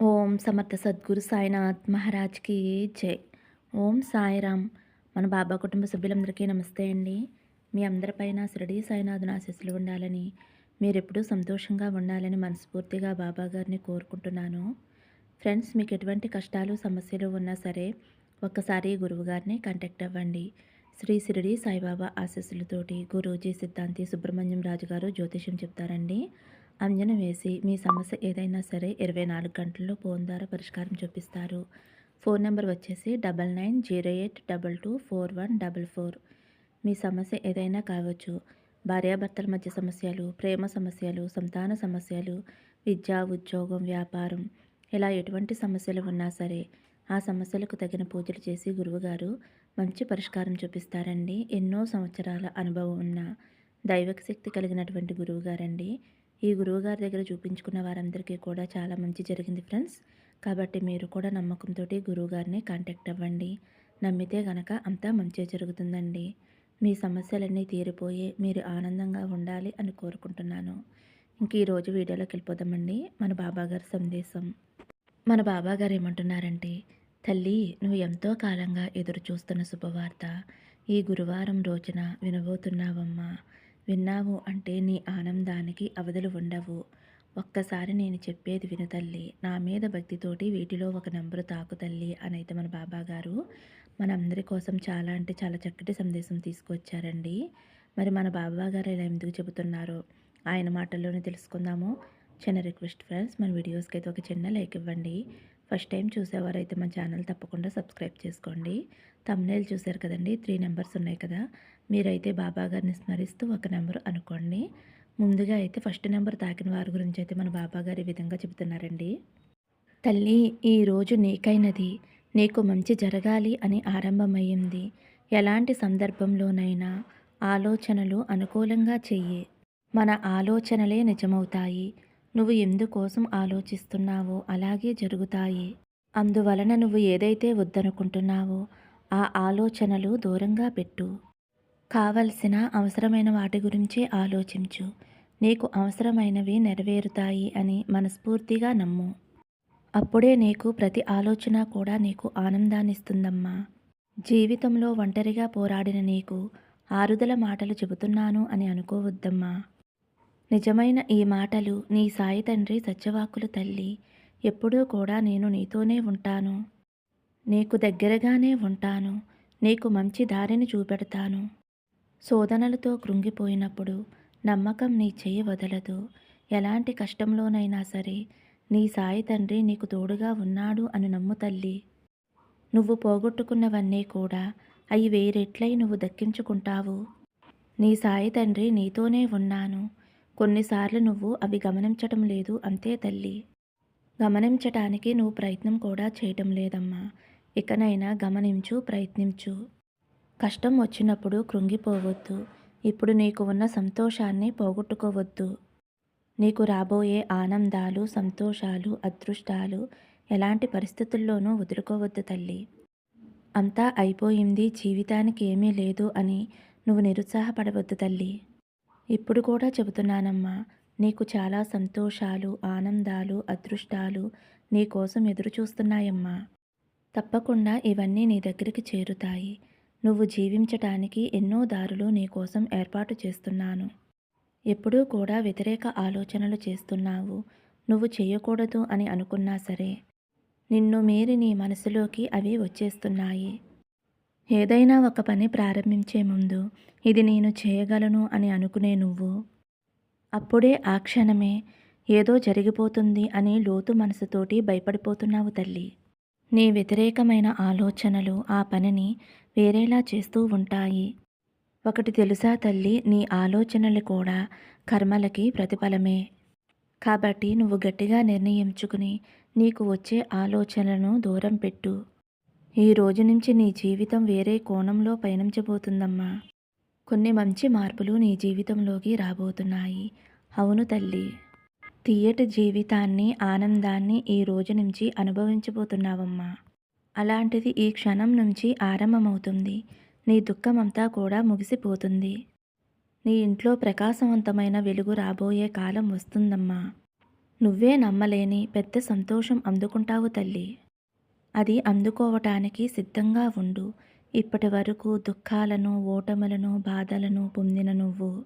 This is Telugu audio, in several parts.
ఓం సమర్థ సద్గురు సాయినాథ్ మహారాజ్కి జై. ఓం సాయిరామ్. మన బాబా కుటుంబ సభ్యులందరికీ నమస్తే అండి. మీ అందరిపైన శిరడీ సాయినాథుని ఆశీస్సులు ఉండాలని మీరెప్పుడూ సంతోషంగా ఉండాలని మనస్ఫూర్తిగా బాబా గారిని కోరుకుంటున్నాను. ఫ్రెండ్స్ మీకు ఎటువంటి కష్టాలు సమస్యలు ఉన్నా సరే ఒక్కసారి గురువు గారిని కాంటాక్ట్ అవ్వండి. శ్రీ షిరిడి సాయిబాబా ఆశీస్సులతోటి గురూజీ సిద్ధాంతి సుబ్రహ్మణ్యం రాజు గారు జ్యోతిష్యం చెప్తారండి. అంజనం వేసి మీ సమస్య ఏదైనా సరే ఇరవై నాలుగు గంటల్లో ఫోన్ ద్వారా పరిష్కారం చూపిస్తారు. ఫోన్ నెంబర్ వచ్చేసి double nine zero eight double two four one double four. మీ సమస్య ఏదైనా కావచ్చు. భార్యాభర్తల మధ్య సమస్యలు ప్రేమ సమస్యలు సంతాన సమస్యలు విద్య ఉద్యోగం వ్యాపారం ఇలా ఎటువంటి సమస్యలు ఉన్నా సరే ఆ సమస్యలకు తగిన పూజలు చేసి గురువుగారు మంచి పరిష్కారం చూపిస్తారండి. ఎన్నో సంవత్సరాల అనుభవం ఉన్న దైవక శక్తి కలిగినటువంటి గురువుగారండి. ఈ గురువుగారి దగ్గర చూపించుకున్న వారందరికీ కూడా చాలా మంచి జరిగింది ఫ్రెండ్స్. కాబట్టి మీరు కూడా నమ్మకంతో గురువుగారిని కాంటాక్ట్ అవ్వండి. నమ్మితే గనక అంతా మంచి జరుగుతుందండి. మీ సమస్యలన్నీ తీరిపోయి మీరు ఆనందంగా ఉండాలి అని కోరుకుంటున్నాను. ఇంక ఈరోజు వీడియోలోకి వెళ్ళిపోదామండి. మన బాబాగారి సందేశం. మన బాబాగారు ఏమంటున్నారంటే తల్లి నువ్వు ఎంతో కాలంగా ఎదురు చూస్తున్న శుభవార్త. ఈ గురువారం రోజున వినబోతున్నావమ్మా. విన్నావు అంటే నీ ఆనందానికి అవధులు ఉండవు. ఒక్కసారి నేను చెప్పేది విను తల్లి. నా మీద భక్తితోటి వీటిలో ఒక నెంబరు తాకు తల్లి అని అయితే మన బాబా గారు. మనందరి కోసం చాలా అంటే చాలా చక్కటి సందేశం తీసుకొచ్చారండి. మరి మన బాబా గారు ఇలా ఎందుకు చెబుతున్నారో? ఆయన మాటల్లోనే తెలుసుకుందాము. చిన్న రిక్వెస్ట్ ఫ్రెండ్స్ మన వీడియోస్కి అయితే ఒక చిన్న లైక్ ఇవ్వండి. ఫస్ట్ టైం చూసేవారైతే మన ఛానల్ తప్పకుండా సబ్స్క్రైబ్ చేసుకోండి. తమ్నేల్ చూశారు కదండి త్రీ నెంబర్స్ ఉన్నాయి కదా. మీరైతే బాబా గారిని స్మరిస్తూ ఒక నెంబర్ అనుకోండి. ముందుగా అయితే ఫస్ట్ నెంబర్ తాకిన వారి గురించి అయితే మన బాబా గారు ఈ విధంగా చెబుతున్నారండి. తల్లి ఈరోజు నీకైనది నీకు మంచి జరగాలి అని ఆరంభమయ్యింది. ఎలాంటి సందర్భంలోనైనా ఆలోచనలు అనుకూలంగా చెయ్యి. మన ఆలోచనలే నిజమవుతాయి. నువ్వు ఎందుకోసం ఆలోచిస్తున్నావో అలాగే జరుగుతాయి. అందువలన నువ్వు ఏదైతే వద్దనుకుంటున్నావో ఆ ఆలోచనలు దూరంగా పెట్టు. కావలసిన అవసరమైన వాటి గురించే ఆలోచించు. నీకు అవసరమైనవి నెరవేరుతాయి అని మనస్ఫూర్తిగా నమ్ము. అప్పుడే నీకు ప్రతి ఆలోచన కూడా నీకు ఆనందాన్నిస్తుందమ్మా. జీవితంలో ఒంటరిగా పోరాడిన నీకు ఆరుదల మాటలు చెబుతున్నాను అని అనుకోవద్దమ్మా. నిజమైన ఈ మాటలు నీ సాయి తండ్రి సత్యవాకులు తల్లి. ఎప్పుడూ కూడా నేను నీతోనే ఉంటాను. నీకు దగ్గరగానే ఉంటాను. నీకు మంచి దారిని చూపెడతాను. శోధనలతో కృంగిపోయినప్పుడు నమ్మకం నీ చెయ్యి వదలదు. ఎలాంటి కష్టంలోనైనా సరే నీ సాయి తండ్రి నీకు తోడుగా ఉన్నాడు అని నమ్ము తల్లి. నువ్వు పోగొట్టుకున్నవన్నీ కూడా అవి వేరెట్లై నువ్వు దక్కించుకుంటావు. నీ సాయి తండ్రి నీతోనే ఉన్నాను. కొన్నిసార్లు నువ్వు అవి గమనించటం లేదు అంతే తల్లి. గమనించటానికి నువ్వు ప్రయత్నం కూడా చేయటం లేదమ్మా. ఇకనైనా గమనించు ప్రయత్నించు. కష్టం వచ్చినప్పుడు కృంగిపోవద్దు. ఇప్పుడు నీకు ఉన్న సంతోషాన్ని పోగొట్టుకోవద్దు. నీకు రాబోయే ఆనందాలు సంతోషాలు అదృష్టాలు ఎలాంటి పరిస్థితుల్లోనూ వదులుకోవద్దు తల్లి. అంతా అయిపోయింది జీవితానికి ఏమీ లేదు అని నువ్వు నిరుత్సాహపడవద్దు తల్లి. ఇప్పుడు కూడా చెబుతున్నానమ్మా నీకు చాలా సంతోషాలు ఆనందాలు అదృష్టాలు నీకోసం ఎదురుచూస్తున్నాయమ్మా తప్పకుండా ఇవన్నీ నీ దగ్గరికి చేరుతాయి. నువ్వు జీవించటానికి ఎన్నో దారులు నీకోసం ఏర్పాటు చేస్తున్నాను. ఎప్పుడూ కూడా వ్యతిరేక ఆలోచనలు చేస్తున్నావు. నువ్వు చేయకూడదు అని అనుకున్నా సరే నిన్ను మీరి నీ మనసులోకి అవి వచ్చేస్తున్నాయి. ఏదైనా ఒక పని ప్రారంభించే ముందు ఇది నేను చేయగలను అని అనుకునే నువ్వు. అప్పుడే ఆ క్షణమే ఏదో జరిగిపోతుంది అని లోతు మనసుతోటి భయపడిపోతున్నావు తల్లి. నీ వ్యతిరేకమైన ఆలోచనలు ఆ పనిని వేరేలా చేస్తూ ఉంటాయి. ఒకటి తెలుసా తల్లి నీ ఆలోచనలు కూడా కర్మలకి ప్రతిఫలమే. కాబట్టి నువ్వు గట్టిగా నిర్ణయించుకుని నీకు వచ్చే ఆలోచనలను దూరం పెట్టు. ఈ రోజు నుంచి నీ జీవితం వేరే కోణంలో పయనించబోతుందమ్మా. కొన్ని మంచి మార్పులు నీ జీవితంలోకి రాబోతున్నాయి. అవును తల్లి. తీయటి జీవితాన్ని ఆనందాన్ని ఈ రోజు నుంచి అనుభవించబోతున్నావమ్మా. అలాంటిది ఈ క్షణం నుంచి ఆరంభమవుతుంది. నీ దుఃఖమంతా కూడా ముగిసిపోతుంది. నీ ఇంట్లో ప్రకాశవంతమైన వెలుగు రాబోయే కాలం వస్తుందమ్మా. నువ్వే నమ్మలేని పెద్ద సంతోషం అందుకుంటావు తల్లి. అది అందుకోవటానికి సిద్ధంగా ఉండు. ఇప్పటి వరకు దుఃఖాలను ఓటములను బాధలను పొందిన నువ్వు.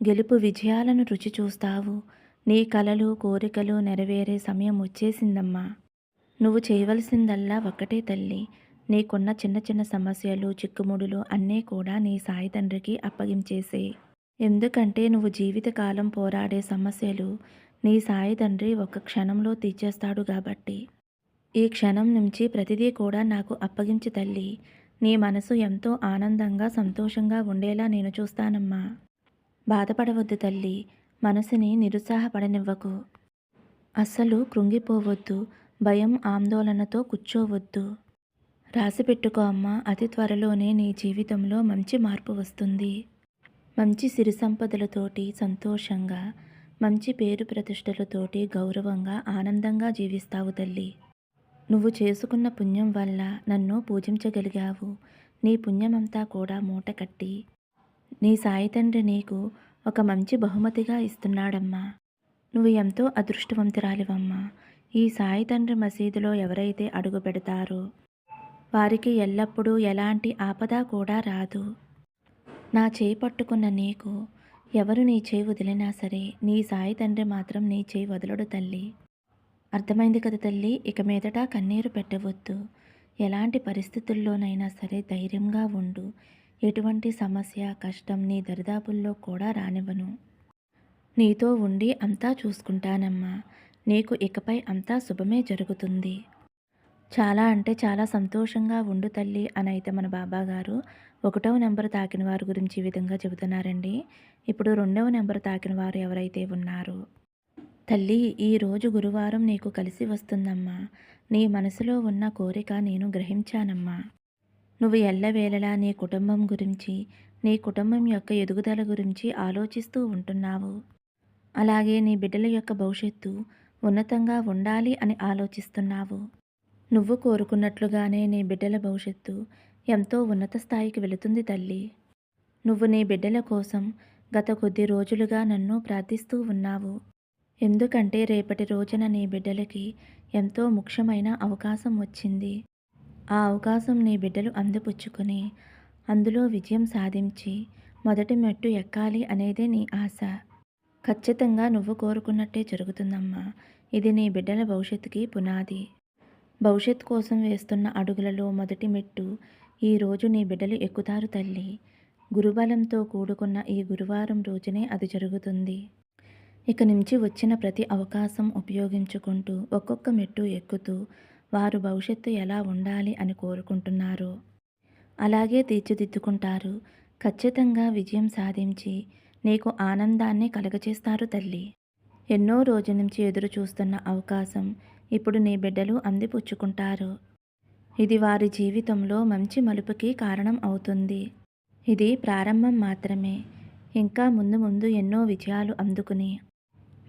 గెలుపు విజయాలను రుచి చూస్తావు. నీ కలలు కోరికలు నెరవేరే సమయం వచ్చేసిందమ్మా. నువ్వు చేయవలసిందల్లా ఒక్కటే తల్లి. నీకున్న చిన్న చిన్న సమస్యలు చిక్కుముడులు అన్నీ కూడా నీ సాయి తండ్రికి అప్పగించేసే. ఎందుకంటే నువ్వు జీవితకాలం పోరాడే సమస్యలు నీ సాయి తండ్రి ఒక క్షణంలో తీర్చేస్తాడు కాబట్టి. ఈ క్షణం నుంచి ప్రతిదీ కూడా నాకు అప్పగించి తల్లి. నీ మనసు ఎంతో ఆనందంగా సంతోషంగా ఉండేలా నేను చూస్తానమ్మా. బాధపడవద్దు తల్లి. మనసుని నిరుత్సాహపడనివ్వకు. అస్సలు కృంగిపోవద్దు. భయం ఆందోళనతో కూర్చోవద్దు. రాసి పెట్టుకో అమ్మా. అతి త్వరలోనే నీ జీవితంలో మంచి మార్పు వస్తుంది. మంచి సిరి సంపదలతోటి సంతోషంగా మంచి పేరు ప్రతిష్టలతోటి గౌరవంగా ఆనందంగా జీవిస్తావు తల్లి. నువ్వు చేసుకున్న పుణ్యం వల్ల నన్ను పూజించగలిగావు. నీ పుణ్యమంతా కూడా మూట కట్టి నీ సాయి తండ్రి నీకు ఒక మంచి బహుమతిగా ఇస్తున్నాడమ్మా. నువ్వు ఎంతో అదృష్టవంతురాలివమ్మా. ఈ సాయి తండ్రి మసీదులో ఎవరైతే అడుగు పెడతారో వారికి ఎల్లప్పుడూ ఎలాంటి ఆపద కూడా రాదు. నా చేయి పట్టుకున్న నీకు ఎవరు నీ చేయి వదిలినా సరే నీ సాయి తండ్రి మాత్రం నీ చేయి వదలడు తల్లి. అర్థమైంది కదా తల్లి ఇక మీదట కన్నీరు పెట్టవద్దు. ఎలాంటి పరిస్థితుల్లోనైనా సరే ధైర్యంగా ఉండు. ఎటువంటి సమస్య కష్టం నీ దరిదాపుల్లో కూడా రానివ్వను. నీతో ఉండి అంతా చూసుకుంటానమ్మా. నీకు ఇకపై అంతా శుభమే జరుగుతుంది. చాలా అంటే చాలా సంతోషంగా ఉండు తల్లి అని అయితే మన బాబా గారు ఒకటవ నెంబర్ తాకిన వారి గురించి ఈ విధంగా చెబుతున్నారండి. ఇప్పుడు రెండవ నెంబర్ తాకిన వారు ఎవరైతే ఉన్నారో తల్లి ఈరోజు గురువారం నీకు కలిసి వస్తుందమ్మా. నీ మనసులో ఉన్న కోరిక నేను గ్రహించానమ్మా. నువ్వు ఎల్లవేళలా నీ కుటుంబం గురించి నీ కుటుంబం యొక్క ఎదుగుదల గురించి ఆలోచిస్తూ ఉంటున్నావు. అలాగే నీ బిడ్డల యొక్క భవిష్యత్తు ఉన్నతంగా ఉండాలి అని ఆలోచిస్తున్నావు. నువ్వు కోరుకున్నట్లుగానే నీ బిడ్డల భవిష్యత్తు ఎంతో ఉన్నత స్థాయికి వెళుతుంది తల్లి. నువ్వు నీ బిడ్డల కోసం గత కొద్ది రోజులుగా నన్ను ప్రార్థిస్తూ ఉన్నావు. ఎందుకంటే రేపటి రోజున నీ బిడ్డలకి ఎంతో ముఖ్యమైన అవకాశం వచ్చింది. ఆ అవకాశం నీ బిడ్డలు అందిపుచ్చుకొని అందులో విజయం సాధించి మొదటి మెట్టు ఎక్కాలి అనేదే నీ ఆశ. ఖచ్చితంగా నువ్వు కోరుకున్నట్టే జరుగుతుందమ్మా. ఇది నీ బిడ్డల భవిష్యత్తుకి పునాది. భవిష్యత్ కోసం వేస్తున్న అడుగులలో మొదటి మెట్టు ఈరోజు నీ బిడ్డలు ఎక్కుతారు తల్లి. గురుబలంతో కూడుకున్న ఈ గురువారం రోజునే అది జరుగుతుంది. ఇక నుంచి వచ్చిన ప్రతి అవకాశం ఉపయోగించుకుంటూ ఒక్కొక్క మెట్టు ఎక్కుతూ వారు భవిష్యత్తు ఎలా ఉండాలి అని కోరుకుంటున్నారు. అలాగే తీర్చిదిద్దుకుంటారు. ఖచ్చితంగా విజయం సాధించి నీకు ఆనందాన్ని కలగచేస్తారు తల్లి. ఎన్నో రోజుల నుంచి ఎదురు చూస్తున్న అవకాశం ఇప్పుడు నీ బిడ్డలు అందిపుచ్చుకుంటారు. ఇది వారి జీవితంలో మంచి మలుపుకి కారణం అవుతుంది. ఇది ప్రారంభం మాత్రమే. ఇంకా ముందు ముందు ఎన్నో విజయాలు అందుకుని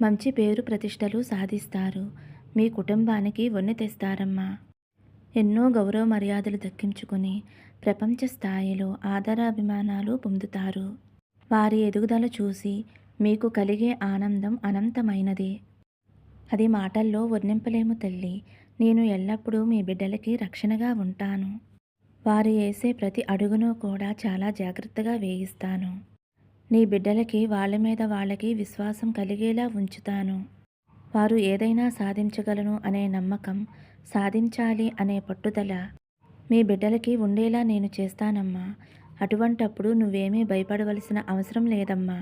మంచి పేరు ప్రతిష్టలు సాధిస్తారు. మీ కుటుంబానికి వన్నె తెస్తారమ్మా. ఎన్నో గౌరవ మర్యాదలు దక్కించుకుని ప్రపంచ స్థాయిలో ఆదరాభిమానాలు పొందుతారు. వారి ఎదుగుదల చూసి మీకు కలిగే ఆనందం అనంతమైనది. అది మాటల్లో వర్ణింపలేము తల్లి. నేను ఎల్లప్పుడూ మీ బిడ్డలకి రక్షణగా ఉంటాను. వారు వేసే ప్రతి అడుగును కూడా చాలా జాగ్రత్తగా వేయిస్తాను. నీ బిడ్డలకి వాళ్ళ మీద వాళ్ళకి విశ్వాసం కలిగేలా ఉంచుతాను. వారు ఏదైనా సాధించగలను అనే నమ్మకం సాధించాలి అనే పట్టుదల మీ బిడ్డలకి ఉండేలా నేను చేస్తానమ్మా. అటువంటప్పుడు నువ్వేమీ భయపడవలసిన అవసరం లేదమ్మా.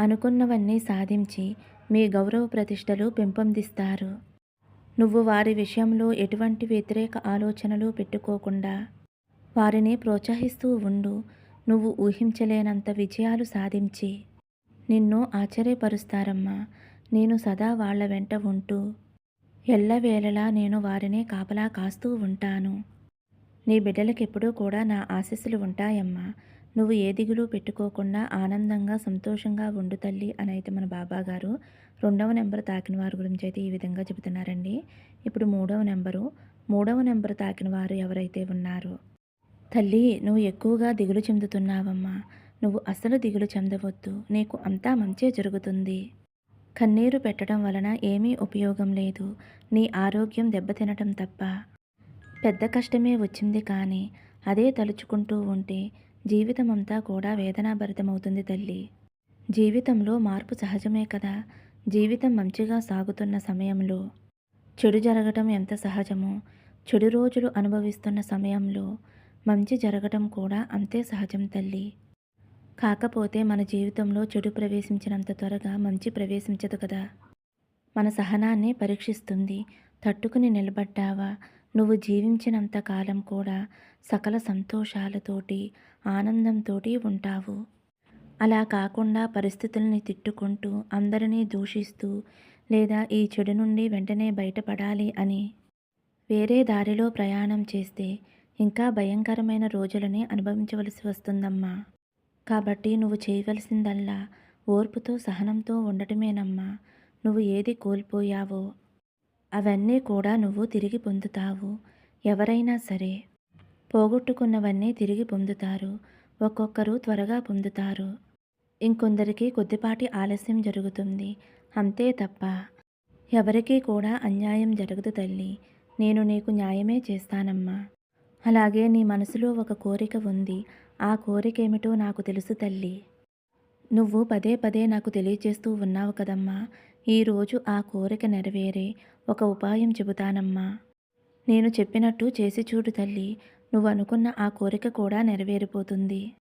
అనుకున్నవన్నీ సాధించి మీ గౌరవ ప్రతిష్టలు పెంపొందిస్తారు. నువ్వు వారి విషయంలో ఎటువంటి వ్యతిరేక ఆలోచనలు పెట్టుకోకుండా వారిని ప్రోత్సహిస్తూ ఉండు. నువ్వు ఊహించలేనంత విజయాలు సాధించి నిన్ను ఆశ్చర్యపరుస్తారమ్మా. నేను సదా వాళ్ళ వెంట ఉంటూ ఎల్లవేళలా నేను వారినే కాపలా కాస్తూ ఉంటాను. నీ బిడ్డలకెప్పుడూ కూడా నా ఆశీస్సులు ఉంటాయమ్మా. నువ్వు ఏ దిగులు పెట్టుకోకుండా ఆనందంగా సంతోషంగా ఉండు తల్లి అని అయితే మన బాబా గారు రెండవ నెంబర్ తాకిన వారి గురించి అయితే ఈ విధంగా చెబుతున్నారండి. ఇప్పుడు మూడవ నెంబరు. మూడవ నెంబర్ తాకిన వారు ఎవరైతే ఉన్నారో తల్లి నువ్వు ఎక్కువగా దిగులు చెందుతున్నావమ్మా. నువ్వు అసలు దిగులు చెందవద్దు. నీకు అంతా మంచే జరుగుతుంది. కన్నీరు పెట్టడం వలన ఏమీ ఉపయోగం లేదు. నీ ఆరోగ్యం దెబ్బతినటం తప్ప. పెద్ద కష్టమే వచ్చింది కానీ అదే తలుచుకుంటూ ఉంటే జీవితం అంతా కూడా వేదనాభరితమవుతుంది తల్లి. జీవితంలో మార్పు సహజమే కదా. జీవితం మంచిగా సాగుతున్న సమయంలో. చెడు జరగటం ఎంత సహజమో చెడు రోజులు అనుభవిస్తున్న సమయంలో. మంచి జరగటం కూడా అంతే సహజం తల్లి. కాకపోతే మన జీవితంలో చెడు ప్రవేశించినంత త్వరగా మంచి ప్రవేశించదు కదా. మన సహనాన్ని పరీక్షిస్తుంది. తట్టుకుని నిలబడ్డావా? నువ్వు జీవించినంత కాలం కూడా సకల సంతోషాలతోటి ఆనందంతోటి ఉంటావు. అలా కాకుండా పరిస్థితుల్ని తిట్టుకుంటూ అందరినీ దూషిస్తూ లేదా ఈ చెడు నుండి వెంటనే బయటపడాలి అని వేరే దారిలో ప్రయాణం చేస్తే ఇంకా భయంకరమైన రోజులని అనుభవించవలసి వస్తుందమ్మా. కాబట్టి నువ్వు చేయవలసిందల్లా ఓర్పుతో సహనంతో ఉండటమేనమ్మా. నువ్వు ఏది కోల్పోయావో అవన్నీ కూడా నువ్వు తిరిగి పొందుతావు. ఎవరైనా సరే పోగొట్టుకున్నవన్నీ తిరిగి పొందుతారు. ఒక్కొక్కరు త్వరగా పొందుతారు. ఇంకొందరికి కొద్దిపాటి ఆలస్యం జరుగుతుంది. అంతే తప్ప ఎవరికీ కూడా అన్యాయం జరగదు తల్లి. నేను నీకు న్యాయమే చేస్తానమ్మా. అలాగే నీ మనసులో ఒక కోరిక ఉంది. ఆ కోరిక ఏమిటో నాకు తెలుసు తల్లి. నువ్వు పదే పదే నాకు తెలియజేస్తూ ఉన్నావు కదమ్మా. ఈరోజు ఆ కోరిక నెరవేరే. ఒక ఉపాయం చెబుతానమ్మా. నేను చెప్పినట్టు చేసి చూడు తల్లి. నువ్వు అనుకున్న ఆ కోరిక కూడా నెరవేరిపోతుంది.